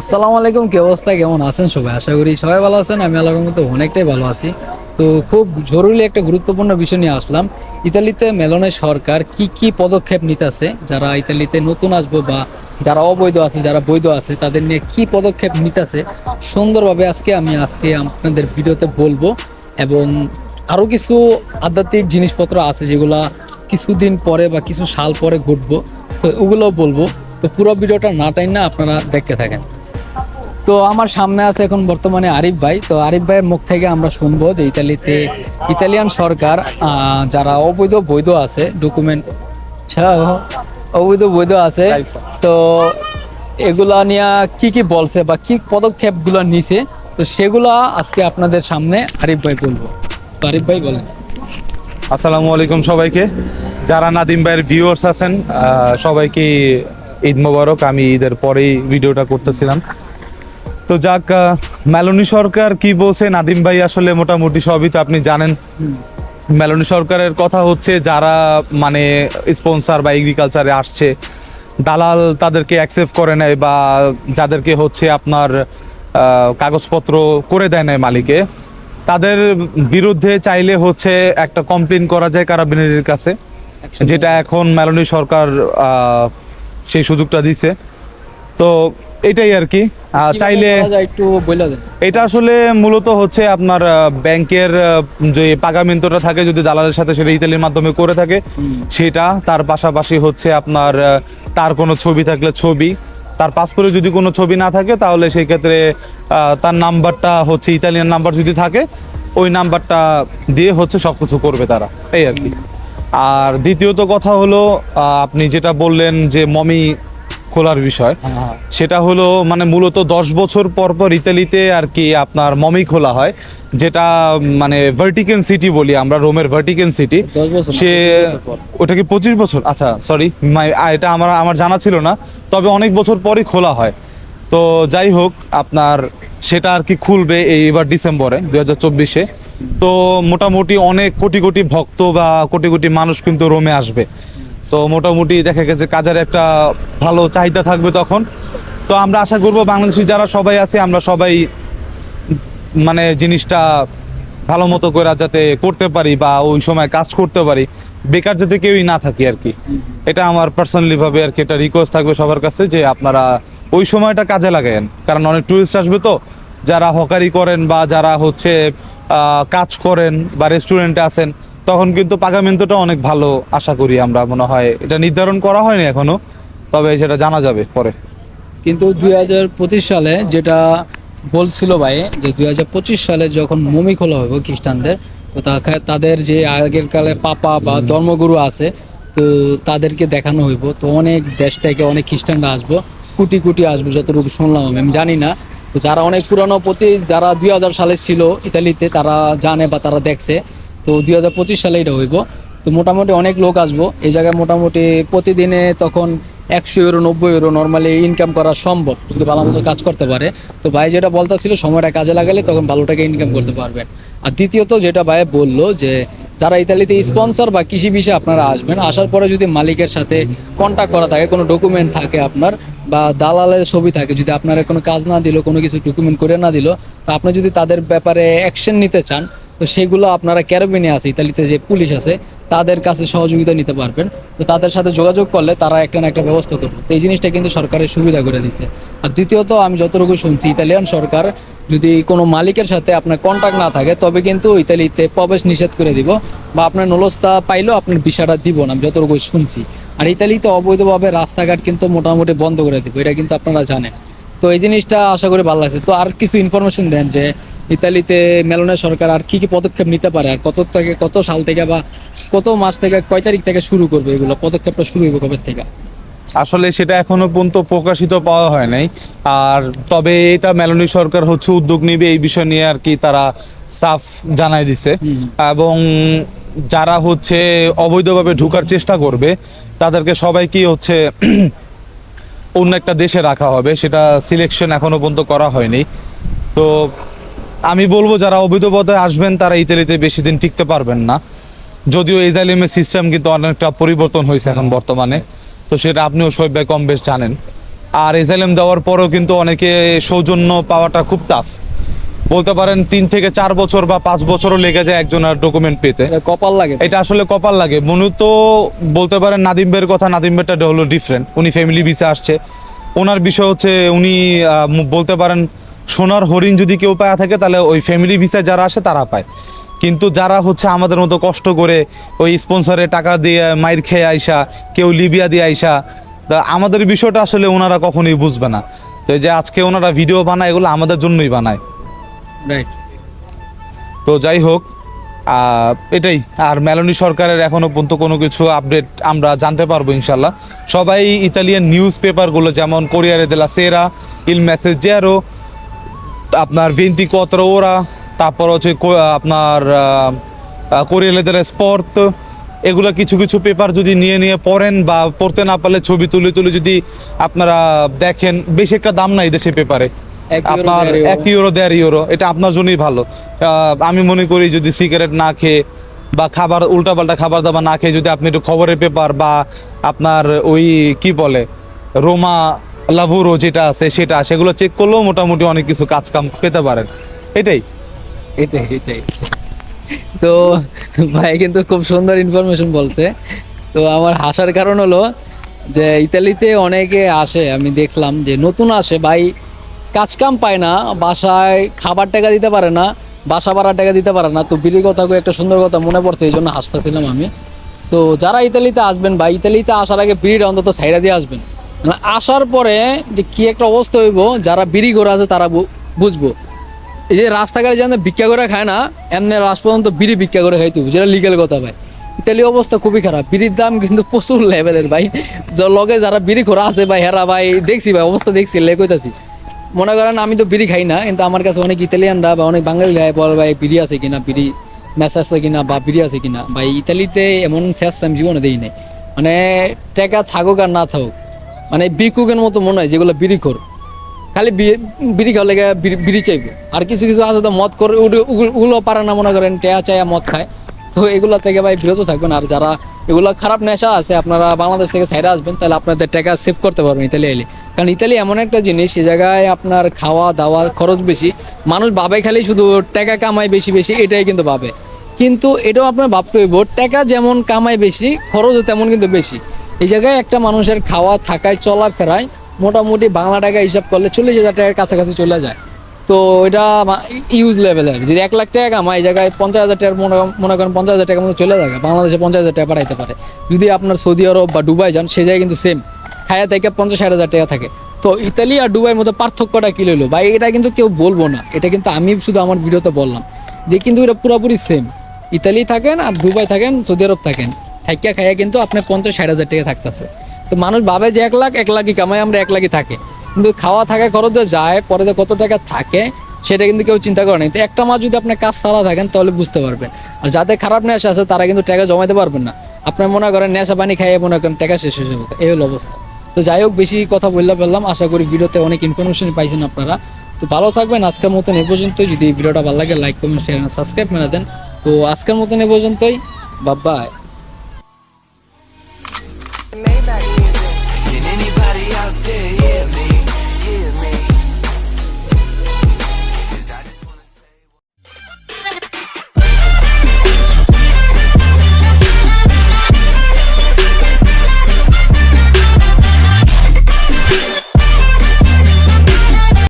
আসসালামু আলাইকুম, কি অবস্থা? কেমন আছেন সবাই? আশা করি সবাই ভালো আছেন, আমি আল্লাহর মতো অনেকটাই ভালো আছি। তো খুব জরুরি একটা গুরুত্বপূর্ণ বিষয় নিয়ে আসলাম। ইতালিতে মেলনের সরকার কি কি পদক্ষেপ নিতেছে? যারা ইতালিতে নতুন আসব বা যারা অবৈধ আছে, যারা বৈধ আছে, তাদের নিয়ে কি পদক্ষেপ নিতেছে? সুন্দরভাবে আজকে আমি, আজকে আপনাদের ভিডিওতে বলব। এবং আরও কিছু আধ্যাত্মিক জিনিসপত্র আছে যেগুলা কিছুদিন পরে বা কিছু সাল পরে ঘটবো। তো ওগুলোও বলব। তো পুরো ভিডিওটা না টাইম না আপনারা দেখতে থাকেন। তো আমার সামনে আছে এখন বর্তমানে আরিফ ভাই। তো আরিফ ভাইয়ের মুখ থেকে আমরা শুনব যে ইতালিতে ইতালিয়ান সরকার যারা অবৈধ বৈধ আছে ডকুমেন্ট অবৈধ বৈধ আছে। তো এগুলা নিয়ে কি কি বলছে বা কি পদক্ষেপগুলো নিছে? তো সেগুলো আজকে আপনাদের সামনে আরিফ ভাই বলব। তো আরিফ ভাই বলেন। আসসালামু আলাইকুম সবাইকে। যারা নাদিম ভাইয়ের ভিউয়ার্স আছেন সবাইকে ঈদ মোবারক। আমি ঈদের পরেই ভিডিওটা করতেছিলাম। তো যাক মেলোনি সরকার কি বলছে? নাদিম ভাই আসলে মোটামুটি সবই তো আপনি জানেন। মেলোনি সরকারের কথা হচ্ছে যারা মানে স্পন্সর বা এগ্রিকালচারে আসছে দালাল তাদেরকে অ্যাকসেপ্ট করে নেয় বা যাদেরকে হচ্ছে আপনার কাগজপত্র করে দেয় নেয় মালিকে তাদের বিরুদ্ধে চাইলে হচ্ছে একটা কমপ্লেন করা যায় কারাবিনের কাছে যেটা এখন মেলোনি সরকার সেই সুযোগটা দিছে। তো এটাই আর কি। চাইলে একটু বলে দেন। এটা আসলে মূলত হচ্ছে আপনার ব্যাংকের যে পাগামেন্টটা থাকে যদি দালালের সাথে সেটা ইতালির মাধ্যমে করে থাকে সেটা তার পাশাপাশি হচ্ছে আপনার তার কোনো ছবি থাকলে ছবি তার পাসপোর্টে যদি কোনো ছবি না থাকে তাহলে সেই ক্ষেত্রে তার নাম্বারটা হচ্ছে ইতালিয়ান নাম্বার যদি থাকে ওই নাম্বারটা দিয়ে হচ্ছে সব কিছু করবে তারা এই আর কি। আর দ্বিতীয়ত কথা হলো আপনি যেটা বললেন যে মমি খোলার বিষয়। হ্যাঁ, সেটা হলো মানে মূলত দশ বছর পর পর ইতালিতে আর কি আপনার মমি খোলা হয় যেটা মানে ভার্টিকেন সিটি বলি আমরা রোমের ভার্টিকেন সিটি সে 25 বছর পর। ওটা কি পঁচিশ বছর? আচ্ছা সরি এটা আমার আমার জানা ছিল না। তবে অনেক বছর পরই খোলা হয়। তো যাই হোক আপনার সেটা আর কি খুলবে এই এবার ডিসেম্বরে দুই হাজার চব্বিশে। তো মোটামুটি অনেক কোটি কোটি ভক্ত বা কোটি কোটি মানুষ কিন্তু রোমে আসবে। তো মোটামুটি দেখা গেছে কাজের একটা ভালো চাহিদা থাকবে তখন। তো আমরা আশা করব বাংলাদেশি যারা সবাই আছে, আমরা সবাই মানে জিনিসটা ভালো মতো করে যাতে করতে পারি বা ওই সময় কাজ করতে পারি। বেকার যাতে কেউই না থাকি আর কি। এটা আমার পার্সোনালি ভাবে আর কি এটা রিকোয়েস্ট থাকবে সবার কাছে যে আপনারা ওই সময়টা কাজে লাগায়েন। কারণ অনেক টুরিস্ট আসবে তো, যারা হকারি করেন বা যারা হচ্ছে কাজ করেন বা রেস্টুরেন্টে আছেন তখন কিন্তু পাগামেন্টটা অনেক ভালো আশা করি আমরা মনে হয়। এটা নির্ধারণ করা হয়নি এখনও তবে সেটা জানা যাবে পরে। কিন্তু দুই হাজার পঁচিশ সালে যেটা বলছিল ভাই যে দুই হাজার পঁচিশ সালে যখন মমি খোলা হবে খ্রিস্টানদের তো তাদের যে আগের কালে পাপা বা ধর্মগুরু আছে তো তাদেরকে দেখানো হইব। তো অনেক দেশ থেকে অনেক খ্রিস্টানরা আসব কোটি কোটি আসব যতটুকু শুনলাম আমি আমি জানি না। তো যারা অনেক পুরানো প্রতি যারা দুই হাজার সালে ছিল ইতালিতে তারা জানে বা তারা দেখছে। তো দুই হাজার পঁচিশ সালে এটা হইব। তো মোটামুটি অনেক লোক আসব। এই জায়গায় মোটামুটি প্রতিদিনে তখন একশো ইউরো, নব্বই ইউরো নর্মালি ইনকাম করা সম্ভব, যদি ভালো মতো কাজ করতে পারে। তো ভাই যেটা বলতেছিল, সময়টা কাজে লাগালে তখন ভালো টাকা ইনকাম করতে পারবেন আর দ্বিতীয়ত যেটা ভাই বলল যে, যারা ইতালিতে স্পন্সর বা কৃষি বিষয়ে আপনারা আসবেন, আসার পরে যদি মালিকের সাথে কন্ট্যাক্ট করা থাকে, কোনো ডকুমেন্ট থাকে আপনার, বা দালালের ছবি থাকে, যদি আপনারা কোনো কাজ না দিল, কোনো কিছু ডকুমেন্ট করে না দিল, তো আপনি যদি তাদের ব্যাপারে অ্যাকশন নিতে চান তো সেগুলো আপনারা ক্যারাবিনে আছে, ইতালিতে যে পুলিশ আছে, তাদের কাছে সহযোগিতা নিতে পারবেন। তো তাদের সাথে যোগাযোগ করলে তারা একটা না একটা ব্যবস্থা করবে। তো এই জিনিসটা কিন্তু সরকারের সুবিধা করে দিচ্ছে আর দ্বিতীয়ত, আমি যতটুকু শুনছি, ইতালিয়ান সরকার যদি কোনো মালিকের সাথে আপনার কন্ট্যাক্ট না থাকে, তবে কিন্তু ইতালিতে প্রবেশ নিষেধ করে দিব বা আপনার নলস্তা পাইলেও আপনার বিষয়টা দিব না, আমি যতটুকু শুনছি। আর ইতালিতে অবৈধভাবে রাস্তাঘাট কিন্তু মোটামুটি বন্ধ করে দিব, এটা কিন্তু আপনারা জানেন। তো এই জিনিসটা আশা করি ভালো লাগছে। তো আর কিছু ইনফরমেশন দেন যে ইতালিতে মেলনের সরকার আর কি কি পদক্ষেপ নিতে পারে? আর কত থেকে কত সাল থেকে বা কত মাস থেকে কয় তারিখ থেকে শুরু করবে এগুলো? পদক্ষেপটা শুরু হবে কবে থেকে? আসলে সেটা এখনও পর্যন্ত প্রকাশিত পাওয়া হয় নাই। আর তবে এটা মেলোনি সরকার হচ্ছে উদ্যোগ নিবে এই বিষয় নিয়ে আর কি তারা সাফ জানাই দিছে। এবং যারা হচ্ছে অবৈধভাবে ঢুকার চেষ্টা করবে তাদেরকে সবাইকে হচ্ছে অন্য একটা দেশে রাখা হবে। সেটা সিলেকশন এখনও পর্যন্ত করা হয়নি। তো আমি বলব যারা অবৈধ পথে আসবেন তারা ইতালিতে বেশি দিন টিকতে পারবেন না। যদিও এজাইলিমের সিস্টেম কিন্তু অনেকটা পরিবর্তন হয়েছে এখন বর্তমানে। তো সেটা আপনিও সবাই কম বেশ জানেন। আর এজাইলেম দেওয়ার পরেও কিন্তু অনেকে সৌজন্য পাওয়াটা খুব টাফ বলতে পারেন তিন থেকে চার বছর বা পাঁচ বছরও লেগে যায় একজনের ডকুমেন্ট পেতে। কপাল লাগে। এটা আসলে কপাল লাগে। মূলত বলতে পারেন নাদিম ভাইয়ের কথা নাদিম ভাইটা হলো ডিফারেন্ট উনি ফ্যামিলি ভিসা আসছে। ওনার বিষয় হচ্ছে উনি বলতে পারেন সোনার হরিণ যদি কেউ পায় থাকে তাহলে ওই ফ্যামিলি ভিসা যারা আসে তারা পায়। কিন্তু যারা হচ্ছে আমাদের মতো কষ্ট করে ওই স্পন্সরে টাকা দিয়ে মাইর খেয়ে আইসা কেউ লিবিয়া দিয়ে আইসা তা আমাদের বিষয়টা আসলে ওনারা কখনোই বুঝবে না। তো এই যে আজকে ওনারা ভিডিও বানায় এগুলো আমাদের জন্যই বানায়। রাইট তো যাই হোক এটাই। আর মেলোনি সরকারের এখনও পর্যন্ত কোনো কিছু আপডেট আমরা জানতে পারব ইনশাল্লাহ সবাই ইতালিয়ান নিউজ পেপারগুলো যেমন কোরিয়ারে দেলা সেরা ইল মেসেজেরো আপনার ভেন্তি কত্র ওরা তারপর হচ্ছে আপনার কোরিয়ালে দেলা স্পর্ট এগুলো কিছু কিছু পেপার যদি নিয়ে নিয়ে পড়েন বা পড়তে না পারলে ছবি তুলে তুলে যদি আপনারা দেখেন বেশি একটা দাম নাই দেশে পেপারে আপনার। এক ইউরো দেড় ইউরো এটা আপনার জন্যই ভালো আমি মনে করি যদি সিগারেট না খেয়ে বা খাবার উল্টাপাল্টা খাবার দাবার না খেয়ে যদি আপনি একটু খবরের পেপার বা আপনার ওই কি বলে রোমা লাভুরো যেটা আছে, সেটা, সেগুলো চেক করলেও মোটামুটি অনেক কিছু কাজ কাম পেতে পারেন। এটাই। এটাই এটাই। তো ভাই কিন্তু খুব সুন্দর ইনফরমেশন বলছে। তো আমার হাসার কারণ হলো যে ইতালিতে অনেকে আসে, আমি দেখলাম যে নতুন আসে। ভাই কাজ কাম পায় না, বাসায় খাবার টাকা দিতে পারে না, বাসা ভাড়ার টাকা দিতে পারে না। তো বিলি কথা একটা সুন্দর কথা মনে পড়ছে, এই জন্য হাসতেছিলাম আমি। তো যারা ইতালিতে আসবেন বা ইতালিতে আসার আগে বিড়িটা অন্তত সাইডা দিয়ে আসবেন। আসার পরে যে কি একটা অবস্থা হইব, যারা বিড়ি করে আছে তারা বুঝব। এই যে রাস্তাঘাটে যেন ভিক্ষা করে খায় না, এমনি রাস পর্যন্ত বিড়ি ভিক্ষা করে খাইতে যেটা লিগেল কথা ভাই। ইতালি অবস্থা খুবই খারাপ, বিড়ির দাম কিন্তু প্রচুর লেভেলের ভাই। লগে যারা বিড়ি খোরা আছে ভাই, হেরা ভাই, দেখছি ভাই, অবস্থা দেখছি লে কইতাছি মনে করেন আমি তো বিড়ি খাই না, কিন্তু আমার কাছে অনেক ইতালিয়ানরা বা অনেক বাঙালি গায়ে বলে ভাই, বিড়ি আছে কিনা, বিড়ি ম্যাচ আছে কিনা বা বিড়ি আছে কিনা। ভাই, ইতালিতে এমন শেষ আমি জীবনে দেই নাই। মানে টাকা থাকুক আর না থাকুক মানে বিকুকের মতো মনে হয় যেগুলো বিড়ি খোর। খালি বিড়ি খাওয়া লেগে বিড়ি- চাইবে। আর কিছু কিছু আছে তো মদ করে ওগুলো পারে না মনে করেন, টেয়া চায়া মদ খায়। তো এগুলো থেকে ভাই বিরত থাকবেন। আর যারা এগুলো খারাপ নেশা আছে, আপনারা বাংলাদেশ থেকে সাইডে আসবেন, তাহলে আপনাদের টাকা সেভ করতে পারবেন ইতালি এলে। কারণ ইতালি এমন একটা জিনিস সে জায়গায় আপনার খাওয়া দাওয়া খরচ বেশি। মানুষ ভাবে খালি শুধু টাকা কামায় বেশি বেশি, এটাই কিন্তু ভাবে। কিন্তু এটাও আপনার ভাবতে হইব, টাকা যেমন কামায় বেশি, খরচও তেমন কিন্তু বেশি। এই জায়গায় একটা মানুষের খাওয়া থাকায় চলাফেরায় মোটামুটি বাংলা টাকা হিসাব করলে চল্লিশ হাজার টাকার কাছাকাছি চলে যায়। তো এটা ইউজ লেভেলের যদি এক লাখ টাকা কামায়, এই জায়গায় পঞ্চাশ হাজার টাকার মনে মনে করেন পঞ্চাশ হাজার টাকা মতো চলে যায়। বাংলাদেশে পঞ্চাশ হাজার টাকা পাঠাইতে পারে। যদি আপনার সৌদি আরব বা দুবাই যান, সে জায়গায় কিন্তু সেম খায়া থেকে পঞ্চাশ ষাট হাজার টাকা থাকে। তো ইতালি আর দুবাইয়ের মধ্যে পার্থক্যটা কী লইলো? ভাই, এটা কিন্তু কেউ বলব না। এটা কিন্তু আমি শুধু আমার ভিডিওতে বললাম যে কিন্তু এটা পুরোপুরি সেম ইতালি থাকেন আর দুবাই থাকেন, সৌদি আরব থাকেন। থাইকা খাইয়া কিন্তু আপনি পঞ্চাশ ষাট হাজার টাকা থাকতেছে। তো মানুষ ভাবে যে এক লাখ, এক লাখই কামাই আমরা এক লাখই থাকে। কিন্তু খাওয়া থাকা খরচ যায়, পরে কত টাকা থাকে, সেটা কিন্তু কেউ চিন্তা করে তো একটা মাস যদি আপনি কাজ ছাড়া থাকেন, তাহলে বুঝতে পারবেন। আর যাদের খারাপ নেশা আছে, তারা কিন্তু টাকা জমাইতে পারবেন না। আপনার মনে করেন, নেশা পানি খাইয়ে মনে করেন, টাকা শেষ হয়ে যাবে। এই হলো অবস্থা। তো যাই হোক, বেশি কথা বললে বললাম আশা করি ভিডিওতে অনেক ইনফরমেশন পাইছেন আপনারা। তো ভালো থাকবেন। আজকের মতন এ পর্যন্তই। যদি ভিডিওটা ভালো লাগে লাইক কমেন্ট শেয়ার সাবস্ক্রাইব করে দেন। তো আজকের মতন এ পর্যন্তই। বাবাই